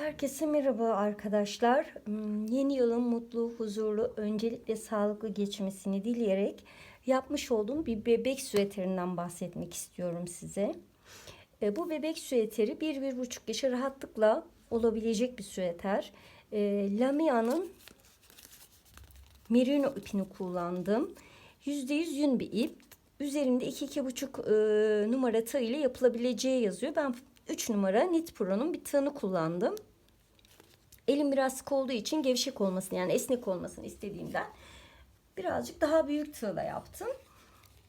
Herkese merhaba arkadaşlar. Hmm, Yeni yılın mutlu, huzurlu, öncelikle sağlıklı geçmesini dileyerek yapmış olduğum bir bebek süveterinden bahsetmek istiyorum size. E, Bu bebek süveteri 1-1,5 yaşa rahatlıkla olabilecek bir süveter. E, Lamia'nın merino ipini kullandım. %100 yün bir ip. Üzerinde 2-2,5 e, numara tığ ile yapılabileceği yazıyor. Ben 3 numara Knit Pro'nun bir tığını kullandım. Elim biraz sık olduğu için gevşek olmasını yani esnek olmasını istediğimden birazcık daha büyük tığla yaptım.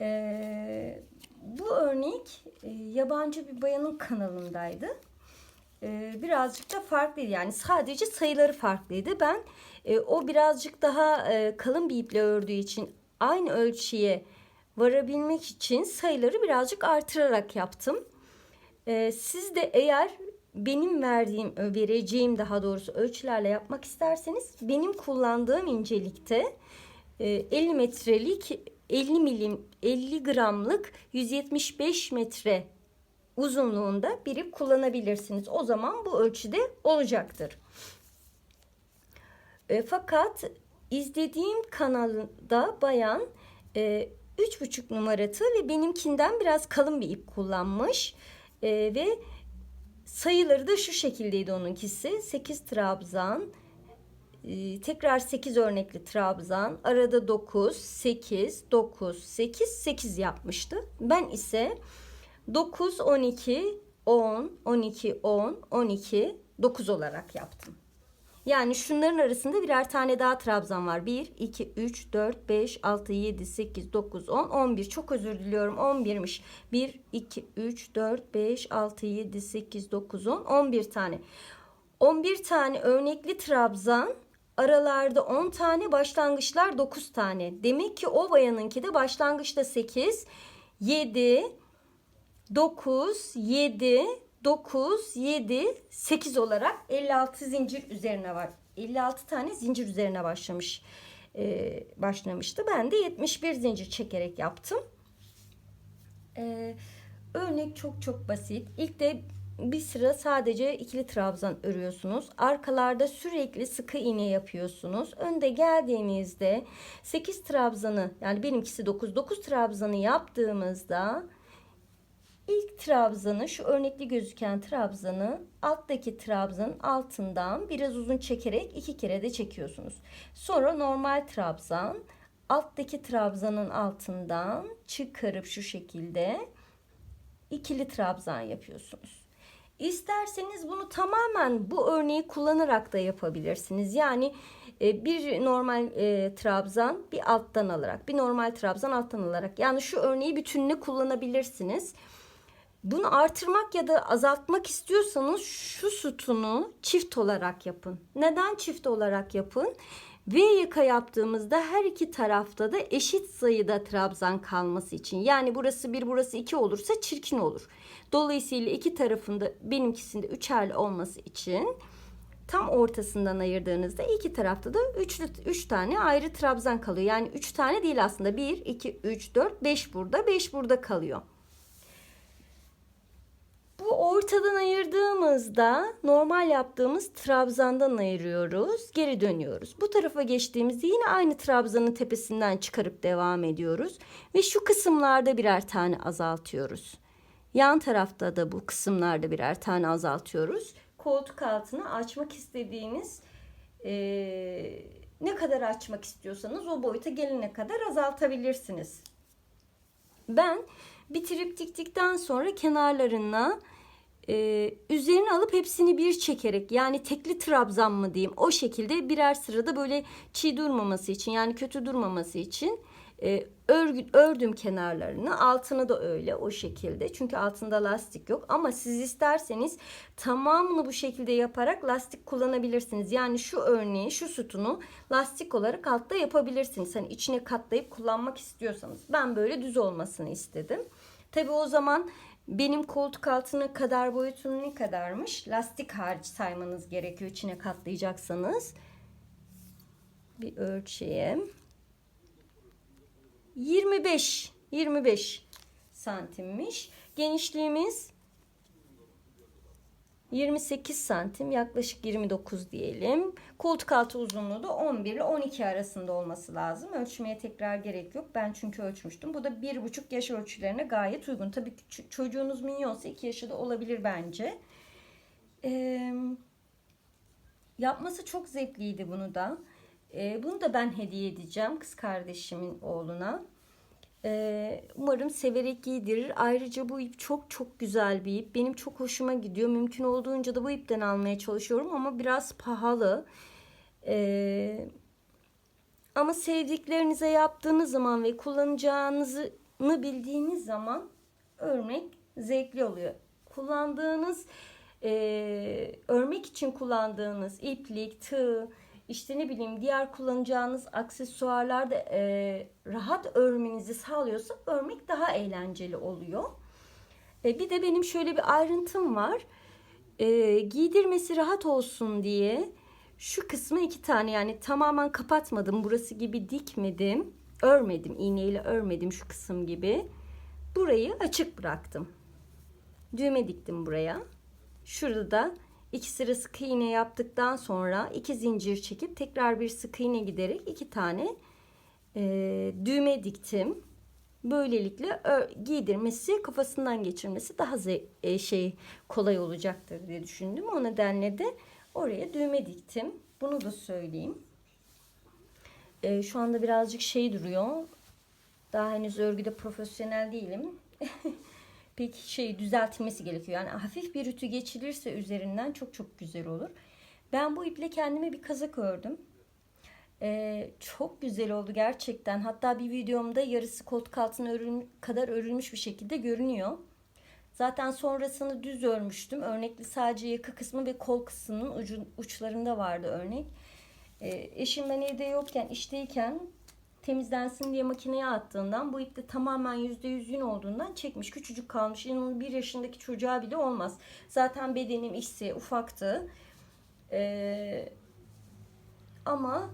Ee, bu örnek e, yabancı bir bayanın kanalındaydı. Ee, birazcık da farklıydı yani sadece sayıları farklıydı. Ben e, o birazcık daha e, kalın bir iple ördüğü için aynı ölçüye varabilmek için sayıları birazcık artırarak yaptım. Ee, siz de eğer benim verdiğim, vereceğim daha doğrusu ölçülerle yapmak isterseniz benim kullandığım incelikte e, 50 metrelik 50 milim 50 gramlık 175 metre uzunluğunda bir ip kullanabilirsiniz. O zaman bu ölçüde olacaktır. E, fakat izlediğim kanalda bayan e, 3,5 numara tığ ve benimkinden biraz kalın bir ip kullanmış. E, ve sayıları da şu şekildeydi onunkisi. 8 trabzan, e, tekrar 8 örnekli trabzan, arada 9, 8, 9, 8, 8 yapmıştı. Ben ise 9, 12, 10, 12, 10, 12, 9 olarak yaptım. Yani şunların arasında birer tane daha trabzan var. 1, 2, 3, 4, 5, 6, 7, 8, 9, 10, 11. Çok özür diliyorum 11'miş. 1, 2, 3, 4, 5, 6, 7, 8, 9, 10, 11 tane. 11 tane örnekli trabzan aralarda 10 tane başlangıçlar 9 tane. Demek ki o bayanınki de başlangıçta 8, 7, 9, 7, 9, 7, 8 olarak 56 zincir üzerine var. 56 tane zincir üzerine başlamış e, başlamıştı. Ben de 71 zincir çekerek yaptım. E, örnek çok çok basit. İlk de bir sıra sadece ikili trabzan örüyorsunuz. Arkalarda sürekli sıkı iğne yapıyorsunuz. Önde geldiğimizde 8 trabzanı yani benimkisi 9 9 trabzanı yaptığımızda İlk trabzanı şu örnekli gözüken trabzanı alttaki trabzanın altından biraz uzun çekerek iki kere de çekiyorsunuz. Sonra normal trabzan alttaki trabzanın altından çıkarıp şu şekilde ikili trabzan yapıyorsunuz. İsterseniz bunu tamamen bu örneği kullanarak da yapabilirsiniz. Yani e, bir normal e, trabzan bir alttan alarak, bir normal trabzan alttan alarak. Yani şu örneği bütününe kullanabilirsiniz. Bunu artırmak ya da azaltmak istiyorsanız şu sütunu çift olarak yapın. Neden çift olarak yapın? V yaka yaptığımızda her iki tarafta da eşit sayıda trabzan kalması için. Yani burası bir burası iki olursa çirkin olur. Dolayısıyla iki tarafında benimkisinde üçerli olması için tam ortasından ayırdığınızda iki tarafta da 3 üç tane ayrı trabzan kalıyor. Yani 3 tane değil aslında 1, 2, 3, 4, 5 burada 5 burada kalıyor. Ortadan ayırdığımızda normal yaptığımız trabzandan ayırıyoruz. Geri dönüyoruz. Bu tarafa geçtiğimizde yine aynı trabzanın tepesinden çıkarıp devam ediyoruz. Ve şu kısımlarda birer tane azaltıyoruz. Yan tarafta da bu kısımlarda birer tane azaltıyoruz. Koltuk altını açmak istediğiniz ee, ne kadar açmak istiyorsanız o boyuta gelene kadar azaltabilirsiniz. Ben bitirip diktikten sonra kenarlarına e, üzerine alıp hepsini bir çekerek yani tekli trabzan mı diyeyim o şekilde birer sırada böyle çiğ durmaması için yani kötü durmaması için e, örgü, ördüm kenarlarını. Altını da öyle o şekilde. Çünkü altında lastik yok. Ama siz isterseniz tamamını bu şekilde yaparak lastik kullanabilirsiniz. Yani şu örneği şu sütunu lastik olarak altta yapabilirsiniz. Hani içine katlayıp kullanmak istiyorsanız. Ben böyle düz olmasını istedim. Tabi o zaman benim koltuk altına kadar boyutunun ne kadarmış? Lastik hariç saymanız gerekiyor içine katlayacaksanız. Bir ölçeyim. 25 25 santimmiş. Genişliğimiz 28 santim yaklaşık 29 diyelim. Koltuk altı uzunluğu da 11 ile 12 arasında olması lazım. Ölçmeye tekrar gerek yok. Ben çünkü ölçmüştüm. Bu da 1,5 yaş ölçülerine gayet uygun. Tabii ki çocuğunuz minyonsa 2 yaşı da olabilir bence. Ee, yapması çok zevkliydi bunu da. Ee, bunu da ben hediye edeceğim kız kardeşimin oğluna. Ee, umarım severek giydirir. Ayrıca bu ip çok çok güzel bir ip. Benim çok hoşuma gidiyor. Mümkün olduğunca da bu ipten almaya çalışıyorum ama biraz pahalı. Ee, ama sevdiklerinize yaptığınız zaman ve kullanacağınızı bildiğiniz zaman örmek zevkli oluyor. Kullandığınız e, örmek için kullandığınız iplik, tığ, işte ne bileyim diğer kullanacağınız aksesuarlar da e, rahat örmenizi sağlıyorsa örmek daha eğlenceli oluyor. E, bir de benim şöyle bir ayrıntım var. E, giydirmesi rahat olsun diye şu kısmı iki tane yani tamamen kapatmadım. Burası gibi dikmedim. Örmedim. iğneyle örmedim şu kısım gibi. Burayı açık bıraktım. Düğme diktim buraya. Şurada da iki sıra sık iğne yaptıktan sonra iki zincir çekip tekrar bir sık iğne giderek iki tane e, düğme diktim. Böylelikle giydirmesi, kafasından geçirmesi daha e, şey kolay olacaktır diye düşündüm. O nedenle de oraya düğme diktim. Bunu da söyleyeyim. E, şu anda birazcık şey duruyor. Daha henüz örgüde profesyonel değilim. pek şey düzeltilmesi gerekiyor. Yani hafif bir ütü geçilirse üzerinden çok çok güzel olur. Ben bu iple kendime bir kazak ördüm. Ee, çok güzel oldu gerçekten. Hatta bir videomda yarısı koltuk altına örülmüş, kadar örülmüş bir şekilde görünüyor. Zaten sonrasını düz örmüştüm. Örnekli sadece yaka kısmı ve kol kısmının ucu, uçlarında vardı örnek. Ee, eşim ben evde yokken, işteyken temizlensin diye makineye attığından bu ip de tamamen %100 yün olduğundan çekmiş. Küçücük kalmış. İnanın bir yaşındaki çocuğa bile olmaz. Zaten bedenim işse ufaktı. Ee, ama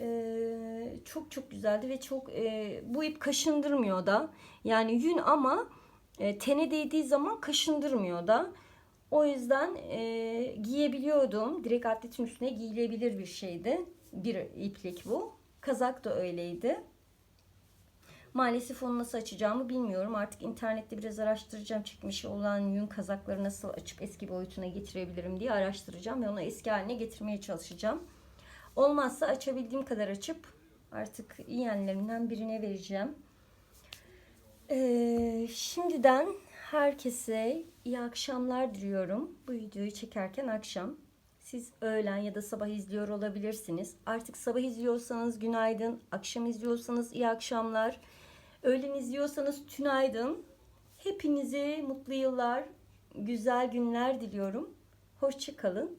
e, çok çok güzeldi ve çok e, bu ip kaşındırmıyor da. Yani yün ama e, tene değdiği zaman kaşındırmıyor da. O yüzden e, giyebiliyordum. Direkt atletin üstüne giyilebilir bir şeydi. Bir iplik bu. Kazak da öyleydi. Maalesef onu nasıl açacağımı bilmiyorum. Artık internette biraz araştıracağım. Çıkmışı olan yün kazakları nasıl açıp eski boyutuna getirebilirim diye araştıracağım. Ve onu eski haline getirmeye çalışacağım. Olmazsa açabildiğim kadar açıp artık yiyenlerimden birine vereceğim. Ee, şimdiden herkese iyi akşamlar diliyorum. Bu videoyu çekerken akşam. Siz öğlen ya da sabah izliyor olabilirsiniz. Artık sabah izliyorsanız günaydın, akşam izliyorsanız iyi akşamlar. Öğlen izliyorsanız tünaydın. Hepinize mutlu yıllar, güzel günler diliyorum. Hoşçakalın.